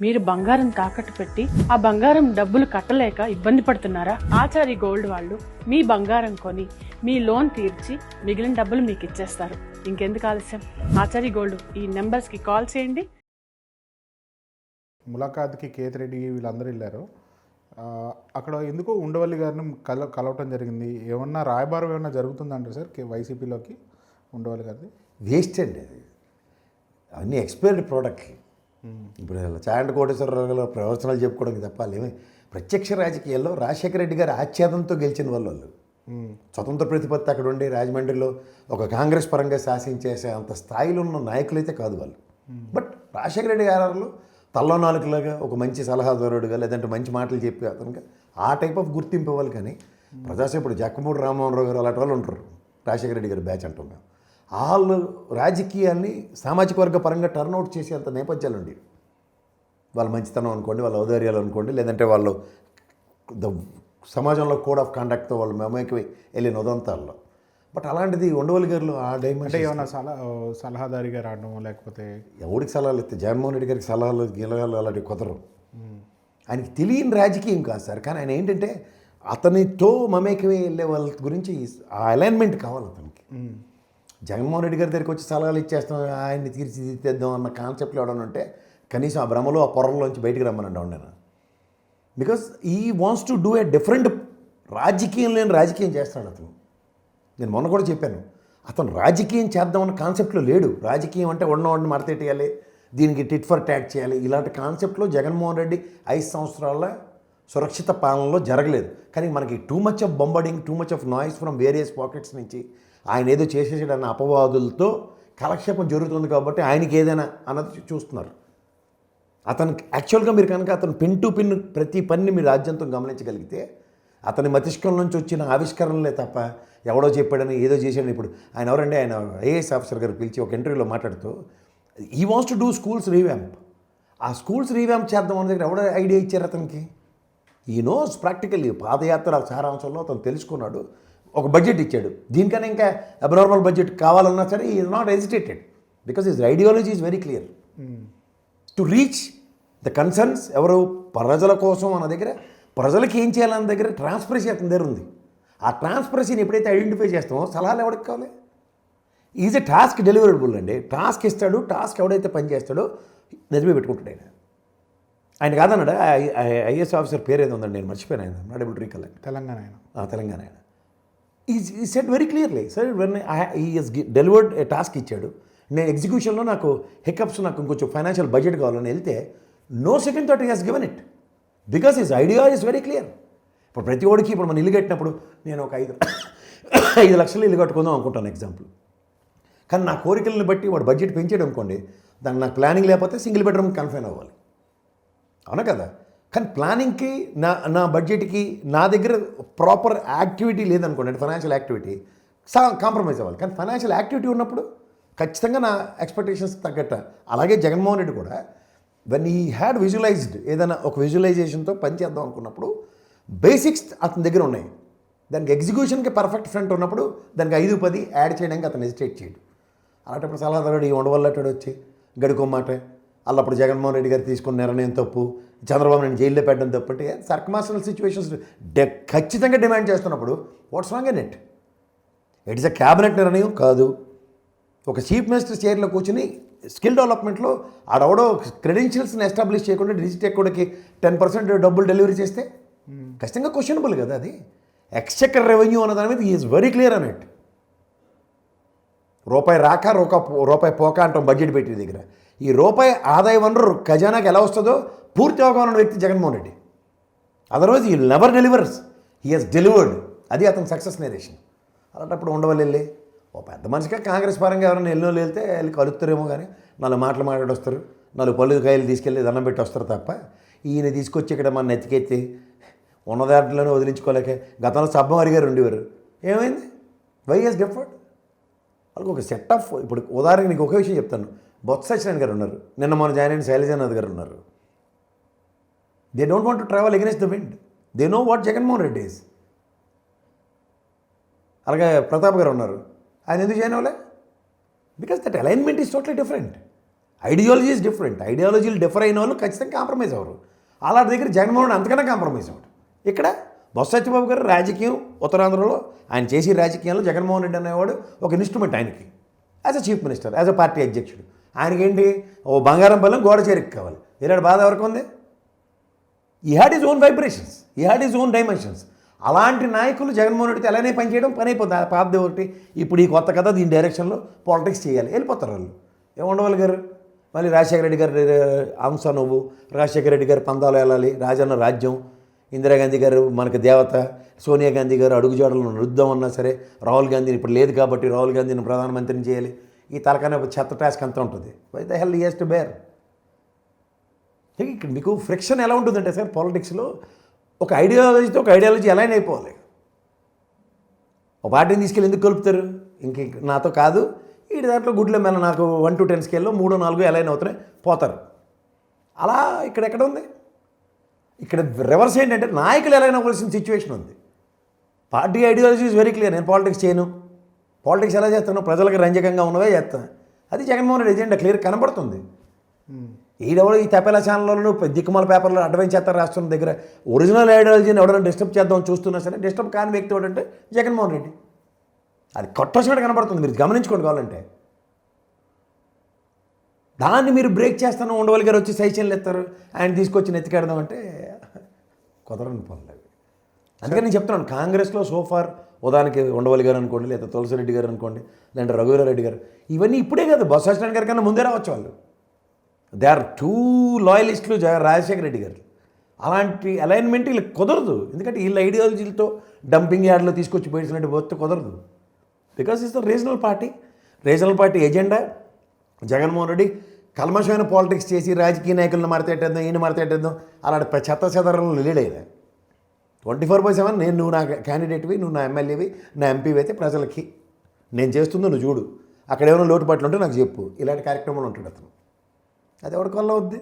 మీరు బంగారం తాకట్టు పెట్టి ఆ బంగారం డబ్బులు కట్టలేక ఇబ్బంది పడుతున్నారా? ఆచారి గోల్డ్ వాళ్ళు మీ బంగారం కొని మీ లోన్ తీర్చి మిగిలిన డబ్బులు మీకు ఇచ్చేస్తారు. ఇంకెందుకు ఆలస్యం? ఆచారి గోల్డ్ ఈ నెంబర్స్కి కాల్ చేయండి. ములాఖాత్కి కేతిరెడ్డి వీళ్ళందరూ వెళ్ళారు. ఆ, అక్కడ ఎందుకో ఉండవల్లి గారిని కల కలవటం జరిగింది. ఏమన్నా రాయబారం ఏమన్నా జరుగుతుందంటారు సార్? వైసీపీలోకి ఉండవల్లి గారిది? వేస్ట్ అండి అది. అన్నీ ఎక్స్పైర్డ్ ప్రోడక్ట్లు ఇప్పుడు ఇలా కోటేశ్వరరావు గారు ప్రవచనాలు చెప్పుకోవడానికి తప్ప ప్రత్యక్ష రాజకీయాల్లో రాజశేఖర రెడ్డి గారు ఆచ్ఛేదంతో గెలిచిన వాళ్ళు వాళ్ళు. స్వతంత్ర ప్రతిపత్తి అక్కడ ఉండి రాజమండ్రిలో ఒక కాంగ్రెస్ పరంగా శాసించేసే అంత స్థాయిలో ఉన్న నాయకులైతే కాదు వాళ్ళు. బట్ రాజశేఖర రెడ్డి గారు తల్లో నాలుగులాగా ఒక మంచి సలహాదారుడుగా లేదంటే మంచి మాటలు చెప్పి అతనికి ఆ టైప్ ఆఫ్ గుర్తింపు ఇవ్వాలి కానీ ప్రజాసేపుడు ఇప్పుడు జక్కమూడి రామమోహన్ రావు గారు అలాంటి వాళ్ళు ఉంటారు. రాజశేఖర రెడ్డి గారు బ్యాచ్ అంటాం మేము. వాళ్ళు రాజకీయాన్ని సామాజిక వర్గ పరంగా టర్న్అవుట్ చేసేంత నేపథ్యాలు ఉండేవి వాళ్ళ మంచితనం అనుకోండి వాళ్ళ ఔదార్యాలు అనుకోండి లేదంటే వాళ్ళు ద సమాజంలో కోడ్ ఆఫ్ కాండక్ట్తో వాళ్ళు మమేకి వెళ్ళిన ఉదంతాల్లో. బట్ అలాంటిది ఉండవల్లి గారిలో ఆ అంటే డైమెన్షన్ ఏమన్నా సలహా సలహాదారిగా రావడం లేకపోతే ఎవరికి సలహాలు ఇస్తే జగన్మోహన్ రెడ్డి గారికి సలహాలు గీలగాలు అలాంటివి కుదరవు. ఆయనకి తెలియని రాజకీయం కాదు సార్. కానీ ఆయన ఏంటంటే అతనితో మమేకమే వెళ్ళే వాళ్ళ గురించి ఆ అలైన్మెంట్ కావాలి అతనికి. జగన్మోహన్ రెడ్డి గారి దగ్గరికి వచ్చి సలహాలు ఇచ్చేస్తాం ఆయన్ని తీర్చిదిద్దేద్దాం అన్న కాన్సెప్ట్లో ఎవడన్నా ఉంటే కనీసం ఆ భ్రమలో ఆ పొరల్లోంచి బయటికి రమ్మనండి నేను because he wants to do a different రాజకీయం లేని రాజకీయం చేస్తాడు అతను. నేను మొన్న కూడా చెప్పాను అతను రాజకీయం చేద్దామన్న కాన్సెప్ట్లో లేడు. రాజకీయం అంటే ఉన్నవాడిని మడతెట్టేయాలి దీనికి టిట్ ఫర్ ట్యాక్ చేయాలి. ఇలాంటి కాన్సెప్ట్లో జగన్మోహన్ రెడ్డి ఐదు సంవత్సరాల సురక్షిత పాలనలో జరగలేదు. కానీ మనకి too much of bombarding too much of noise from various pockets నుంచి ఆయన ఏదో చేసేసాడన్న అపవాదులతో కాలక్షేపం జరుగుతుంది కాబట్టి ఆయనకి ఏదైనా అన్నది చూస్తున్నారు. అతనికి యాక్చువల్గా మీరు కనుక అతను పిన్ టు పిన్ ప్రతి పనిని మీరు రాజ్యంతో గమనించగలిగితే అతని మతిష్కం నుంచి వచ్చిన ఆవిష్కరణలే తప్ప ఎవడో చెప్పాడని ఏదో చేశాడని ఇప్పుడు ఆయన ఎవరండి? ఆయన ఐఏఎస్ ఆఫీసర్ గారు పిలిచి ఒక ఇంటర్వ్యూలో మాట్లాడుతూ ఈ wants to do schools revamp ఆ స్కూల్స్ రీవ్యాంప్ చేద్దాం అన్న దగ్గర ఎవడో ఐడియా ఇచ్చారు అతనికి? ఈ నోస్ ప్రాక్టికల్లీ పాదయాత్ర సారాంశంలో అతను తెలుసుకున్నాడు. ఒక బడ్జెట్ ఇచ్చాడు దీనికన్నా ఇంకా అబ్నార్మల్ బడ్జెట్ కావాలన్నా సరే is not hesitated because is ideology is very clear to reach the concerns ఎవరు ప్రజల కోసం అన్న దగ్గర ప్రజలకి ఏం చేయాలన్న దగ్గర ట్రాన్స్పరసీ అతని దగ్గర ఉంది ఆ ట్రాన్స్పరసీని ఎప్పుడైతే ఐడెంటిఫై చేస్తామో సలహాలు ఎవరికి కావాలి ఈజ్ ఎ టాస్క్ డెలివరబుల్ అండి టాస్క్ ఇస్తాడు టాస్క్ ఎవడైతే పనిచేస్తాడో నిజమే పెట్టుకుంటాడు ఆయన ఆయన కాదన్నాడు ఐఏఎస్ ఆఫీసర్ పేరు ఏదో ఉందండి నేను మర్చిపోయాను ఆయన నాట్ ఎబుల్ రీకలెక్ట్ తెలంగాణ ఆయన ఆ, తెలంగాణ ఆయన is he set very clearly సరే when he's delivered a task ఇచ్చాడు. నేను ఎగ్జిక్యూషన్లో నాకు హికప్స్ నాకు ఇంకొంచెం ఫైనాన్షియల్ బడ్జెట్ కావాలని వెళ్తే no second thought he has given it because his idea is very clear ఇప్పుడు ప్రతి ఓడికి ఇప్పుడు మనం ఇల్లు కట్టినప్పుడు నేను ఒక ఐదు ఐదు లక్షలు ఇల్లు కట్టుకుందాం అనుకుంటాను ఎగ్జాంపుల్ కానీ నా కోరికలను బట్టి వాడు బడ్జెట్ పెంచాడు అనుకోండి దానికి నాకు ప్లానింగ్ లేకపోతే సింగిల్ బెడ్రూమ్ కన్ఫైన్ అవ్వాలి. అవునా కదా? కానీ ప్లానింగ్కి నా నా బడ్జెట్కి నా దగ్గర ప్రాపర్ యాక్టివిటీ లేదనుకోండి అంటే ఫైనాన్షియల్ యాక్టివిటీ సా కాంప్రమైజ్ అవ్వాలి. కానీ ఫైనాన్షియల్ యాక్టివిటీ ఉన్నప్పుడు ఖచ్చితంగా నా ఎక్స్పెక్టేషన్స్ తగ్గట్ట. అలాగే జగన్మోహన్ రెడ్డి కూడా వెన్ ఈ హ్యాడ్ విజువలైజ్డ్ ఏదైనా ఒక విజువలైజేషన్తో పనిచేద్దాం అనుకున్నప్పుడు బేసిక్స్ అతని దగ్గర ఉన్నాయి. దానికి ఎగ్జిక్యూషన్కి పర్ఫెక్ట్ ఫ్రంట్ ఉన్నప్పుడు దానికి ఐదు పది యాడ్ చేయడానికి అతను హెజిటేట్ చేయడు. అలాంటప్పుడు సలహాదారుడు ఈ ఉండవల్లటాడు వచ్చి గడుకోమాట. అల్లప్పుడు జగన్మోహన్ రెడ్డి గారు తీసుకున్న నిర్ణయం తప్పు. చంద్రబాబు నాయుడు జైల్లో పెట్టడం తప్పు అంటే సర్కమాస్టల్ సిచ్యువేషన్స్ డె ఖచ్చితంగా డిమాండ్ చేస్తున్నప్పుడు what's wrong in it? It is a cabinet నిర్ణయం కాదు. ఒక చీఫ్ మినిస్టర్ చైర్లో కూర్చుని స్కిల్ డెవలప్మెంట్లో ఆడెవడో క్రెడెన్షియల్స్ని ఎస్టాబ్లిష్ చేయకుండా డిజిటెక్ కూడాకి టెన్ పర్సెంట్ డబ్బులు డెలివరీ చేస్తే ఖచ్చితంగా క్వశ్చనబుల్ కదా అది. ఎక్స్చెక్కర్ రెవెన్యూ అన్న దాని మీద is very clear on it రూపాయి రాక రూక రూపాయి పోక అంటాం బడ్జెట్ పెట్టి దగ్గర. ఈ రూపాయి ఆదాయ వనరు ఖజానాకి ఎలా వస్తుందో పూర్తి అవగాహన వ్యక్తి Jaganmohan Reddy. Otherwise he never delivers he has delivered అది అతని సక్సెస్ నేరేషన్ అలాంటప్పుడు ఉండవల్లి వెళ్ళి. ఓ పెద్ద మనిషిగా కాంగ్రెస్ పరంగా ఎవరైనా ఎన్నో వెళ్తే వెళ్ళి కలుస్తారేమో కానీ నాలుగు మాటలు మాట్లాడి వస్తారు నాలుగు పళ్ళు కాయలు తీసుకెళ్ళి దండం పెట్టి వస్తారు తప్ప ఈయన తీసుకొచ్చి ఇక్కడ మన నెత్తికెత్తి ఉన్నదాంట్లోనే వదిలించుకోలేక గతంలో సబ్బమారి గారు ఉండేవారు. ఏమైంది? వైఎస్ డెఫర్డ్ వాళ్ళకి ఒక సెట్ ఆఫ్ ఇప్పుడు ఉదాహరణకి నీకు ఒక విషయం చెప్తాను. బొత్స సత్యనారాయణ గారు ఉన్నారు. నిన్న మన జాయిన్ అయిన శైలజానాథ్ గారు ఉన్నారు. They don't want to travel against the wind they know what Jaganmohan Reddy is అలాగే ప్రతాప్ గారు ఉన్నారు. ఆయన ఎందుకు జాయిన్ అవ్వలే? Because that alignment is totally different ideology is different ఐడియాలజీలు differ అయిన వాళ్ళు ఖచ్చితంగా కాంప్రమైజ్ అవ్వరు. అలాంటి దగ్గర జగన్మోహన్ అంతకన్నా కాంప్రమైజ్ అవ్వడు. ఇక్కడ బొత్స సత్యబాబు గారు రాజకీయం ఉత్తరాంధ్రలో ఆయన చేసే రాజకీయాల్లో జగన్మోహన్ రెడ్డి అనేవాడు ఒక ఇన్స్ట్రుమెంట్ ఆయనకి. As a chief minister as a party అధ్యక్షుడు. ఆయనకేంటి? ఓ బంగారం బలం గోడ చేరికి కావాలి. ఇలాంటి బాధ ఎవరికి ఉంది? He had his own vibrations he had his own dimensions అలాంటి నాయకులు జగన్మోహన్ రెడ్డితో అలానే పనిచేయడం పని అయిపోతుంది ఆ ఒకటి. ఇప్పుడు ఈ కొత్త కథ దీని డైరెక్షన్లో పాలిటిక్స్ చేయాలి. వెళ్ళిపోతారు వాళ్ళు. ఏముండవాలి గారు? మళ్ళీ రాజశేఖర రెడ్డి గారు అంశ నువ్వు. రాజశేఖర రెడ్డి గారు పందాలు వెళ్ళాలి. రాజన్న రాజ్యం. ఇందిరాగాంధీ గారు మనకు దేవత సోనియా గాంధీ గారు అడుగుజాడలను నడుద్దాం అన్నా సరే రాహుల్ గాంధీని ఇప్పుడు లేదు కాబట్టి రాహుల్ గాంధీని ప్రధానమంత్రిని చేయాలి. ఈ తలకనే చెత్త టాస్క్ అంతా ఉంటుంది. Why the hell years to bear ఇక్కడ మీకు ఫ్రిక్షన్ ఎలా ఉంటుందంటే సార్ పాలిటిక్స్లో ఒక ఐడియాలజీతో ఒక ఐడియాలజీ ఎలా అయిపోవాలి. ఒక పార్టీని తీసుకెళ్ళి ఎందుకు కలుపుతారు? ఇంక నాతో కాదు. ఈ దాంట్లో గుడ్ల మేళ నాకు వన్ టు టెన్ స్కేల్లో మూడు నాలుగు ఎలా అవుతున్నాయి పోతారు. అలా ఇక్కడెక్కడ ఉంది? ఇక్కడ రివర్స్ ఏంటంటే నాయకులు ఎలాగైనా అవ్వాల్సిన సిచ్యువేషన్ ఉంది. పార్టీ ఐడియాలజీ వెరీ క్లియర్ నేను పాలిటిక్స్ చేయను. పాలిటిక్స్ ఎలా చేస్తాను ప్రజలకు రంజకంగా ఉన్నవే చేస్తాను అది జగన్మోహన్ రెడ్డి ఎజెండా క్లియర్ కనబడుతుంది. ఈడెవడో ఈ తపేలా ఛానల్లో దిక్కుమాల పేపర్లో అడ్వైన్స్ చేస్తారు రాష్ట్రం దగ్గర. ఒరిజినల్ ఐడియాలజీని ఎవరైనా డిస్టర్బ్ చేద్దాం చూస్తున్నా సరే డిస్టర్బ్ కాని వ్యక్తి ఎవడంటే జగన్మోహన్ రెడ్డి. అది కట్టొచ్చినట్టు కనబడుతుంది. మీరు గమనించుకోండి కావాలంటే. దాన్ని మీరు బ్రేక్ చేస్తాను ఉండవల్లి గారు వచ్చి సైషన్లు ఎత్తారు ఆయన తీసుకొచ్చి నెత్తికెడదాం అంటే కుదరని పనులు అవి. అందుకని నేను చెప్తున్నాను కాంగ్రెస్లో సోఫార్ ఉదాహరణకి ఉండవల్లి గారు అనుకోండి లేదా తులసిరెడ్డి గారు అనుకోండి లేదంటే రఘువీరారెడ్డి గారు ఇవన్నీ ఇప్పుడే కాదు బొత్స సత్యనారాయణ గారి కన్నా ముందే రావచ్చు వాళ్ళు. దే ఆర్ టూ లాయలిస్టులు రాజశేఖర రెడ్డి గారు. అలాంటి అలైన్మెంట్ వీళ్ళకి కుదరదు. ఎందుకంటే వీళ్ళ ఐడియాలజీలతో డంపింగ్ యార్డ్లో తీసుకొచ్చి పెట్టినట్టు పోతే కుదరదు. Because is the regional party regional party agenda Jaganmohan Reddy కల్మషమైన politics చేసి రాజకీయ నాయకులను మడతెట్టేద్దాం ఈయన మడతెట్టేద్దాం అలాంటి చెత్త చెదరలు lead twenty four by seven నేను నువ్వు నా క్యాండిడేట్వి నువ్వు నా ఎమ్మెల్యేవి నా ఎంపీవి అయితే ప్రజలకి. నేను చేస్తుందో నువ్వు చూడు. అక్కడ ఏమైనా లోటుపాట్లు ఉంటే నాకు చెప్పు. ఇలాంటి కార్యక్రమాలు ఉంటాడు అతను. అది ఎవరికి వల్ల వద్ది?